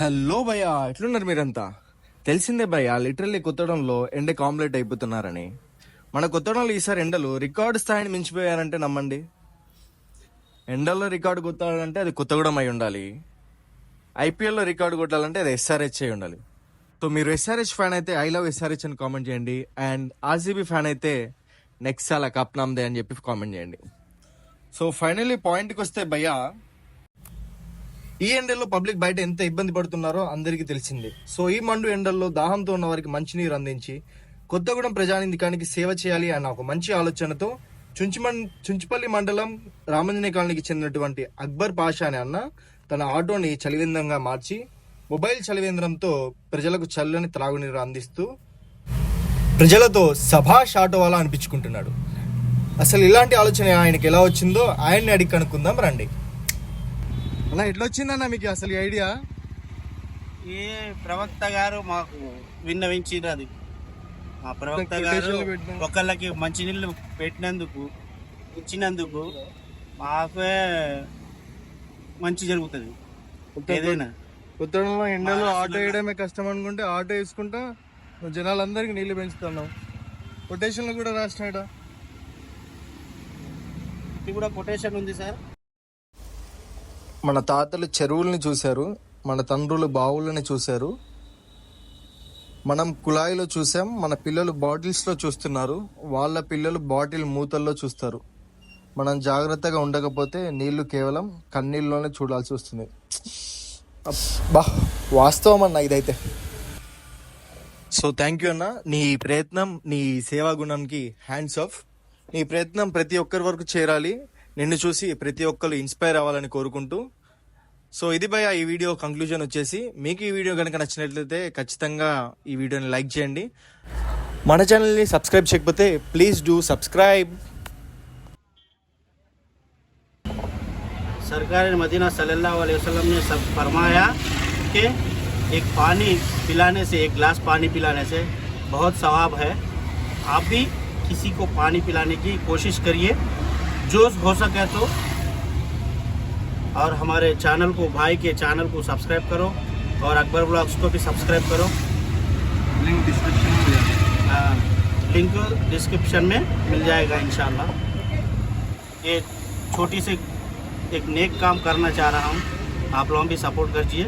Hello భయ్యా ఎట్లున్నారు మీరంతా? తెలిసిందే భయ్యా లిటరల్లీ కొత్తడంలో ఎండ కాంప్లీట్ అయిపోతున్నారని. మన కొత్తడంలో ఈసారి ఎండలు రికార్డు స్థాయిని మించిపోయారంటే నమ్మండి. ఎండల్లో రికార్డు కొట్టాలంటే అది కొత్తగూడెం అయి ఉండాలి. ఐపీఎల్లో రికార్డు కొట్టాలంటే అది ఎస్ఆర్హెచ్ అయి ఉండాలి. సో మీరు ఎస్ఆర్హెచ్ ఫ్యాన్ అయితే ఐ లవ్ ఎస్ఆర్హెచ్ అని కామెంట్ చేయండి. అండ్ ఆర్సీబీ ఫ్యాన్ అయితే నెక్స్ట్ అలా కప్ నామ్దే అని చెప్పి కామెంట్ చేయండి. సో ఫైనలీ పాయింట్కి వస్తే భయ్యా ఈ ఎండల్లో పబ్లిక్ బయట ఎంత ఇబ్బంది పడుతున్నారో అందరికీ తెలిసిందే. సో ఈ మండు ఎండల్లో దాహంతో ఉన్న వారికి మంచినీరు అందించి కొత్తగూడెం ప్రజానిధికానికి సేవ చేయాలి అన్న ఒక మంచి ఆలోచనతో చుంచిమన్ చుంచిపల్లి మండలం రామంజనే కాలనీకి చెందినటువంటి అక్బర్ పాషా అనే అన్న తన ఆటోని చలివేంద్రంగా మార్చి మొబైల్ చలివేంద్రంతో ప్రజలకు చల్లని త్రాగునీరు అందిస్తూ ప్రజలతో సభాష్ ఆటో అలా అనిపించుకుంటున్నాడు. అసలు ఇలాంటి ఆలోచన ఆయనకి ఎలా వచ్చిందో ఆయన్ని అడిగి కనుక్కుందాం రండి. అలా ఎట్లా వచ్చిందన్న మీకు అసలు ఐడియా? ఏ ప్రవక్త గారు మాకు విన్నవించారు అది మా ప్రవక్త గారు. ఒకళ్ళకి మంచినీళ్ళు పెట్టినందుకు ఇచ్చినందుకు మాకే మంచి జరుగుతుంది. ఏదైనా. ఉత్తరంలో ఎండలో ఆటో వేయడమే కష్టం అనుకుంటే ఆటో వేసుకుంటా జనాలందరికీ నీళ్ళు పెంచుతున్నావు కొటేషన్లు కూడా రాసినాడా ఇది కూడా కొటేషన్ ఉంది సార్. మన తాతలు చెరువుల్ని చూశారు మన తండ్రులు బావులని చూశారు. మనం కుళాయిలో చూసాం మన పిల్లలు బాటిల్స్లో చూస్తున్నారు వాళ్ళ పిల్లలు బాటిల్ మూతల్లో చూస్తారు. మనం జాగ్రత్తగా ఉండకపోతే నీళ్ళు కేవలం కన్నీళ్ళలోనే చూడాల్సి వస్తుంది. బా వాస్తవం అన్న ఇదైతే. సో థ్యాంక్ యూ అన్న. నీ ప్రయత్నం నీ సేవా గుణానికి హ్యాండ్స్ ఆఫ్. నీ ప్రయత్నం ప్రతి ఒక్కరి వరకు చేరాలి. నిన్ను చూసి ప్రతి ఒక్కరు ఇన్స్పైర్ అవ్వాలని కోరుకుంటూ సో ఇది భయ ఈ వీడియో కంక్లూజన్ వచ్చేసి మీకు ఈ వీడియో కనుక నచ్చినట్లయితే ఖచ్చితంగా ఈ వీడియోని లైక్ చేయండి మన ఛానల్ని సబ్స్క్రైబ్ చేయకపోతే ప్లీజ్ డూ సబ్స్క్రైబ్ सरकार मदीना सल्लल्लाहु अलैहि वसल्लम ने सब फरमाया कि एक पानी पिलाने से एक गिलास पानी पिलाने से बहुत सवाब है आप भी किसी को पानी पिलाने की कोशिश करिए जो हो सके तो। और हमारे चैनल को भाई के चैनल को सब्सक्राइब करो और अकबर ब्लॉग्स को भी सब्सक्राइब करो। लिंक डिस्क्रिप्शन में हाँ, लिंक डिस्क्रिप्शन में मिल जाएगा इंशाल्लाह। ये छोटी सी एक नेक काम करना चाह रहा हूँ। आप लोग भी सपोर्ट कीजिए